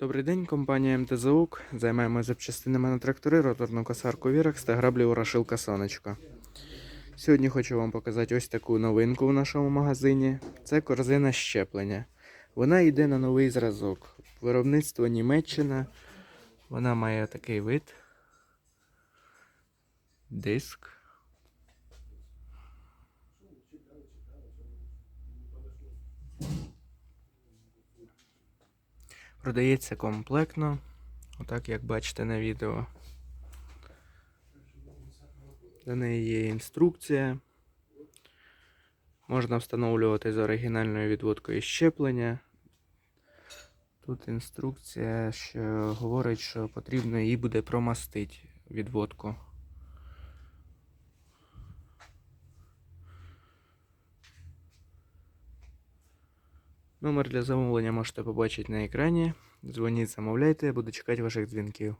Добрий день, компанія МТЗУК. Займаємося запчастинами на трактори, роторну косарку Віракс та граблі Ворошилка Сонечко. Сьогодні хочу вам показати ось таку новинку в нашому магазині. Це корзина щеплення. Вона йде на новий зразок. Виробництво Німеччина. Вона має такий вид. Диск. Продається комплектно, отак як бачите на відео. До неї є інструкція. Можна встановлювати з оригінальною відводкою щеплення. Тут інструкція, що говорить, що потрібно її буде промастити відводку. Номер для замовлення можете побачити на екрані. Дзвоніть, замовляйте, буду чекати ваших дзвінків.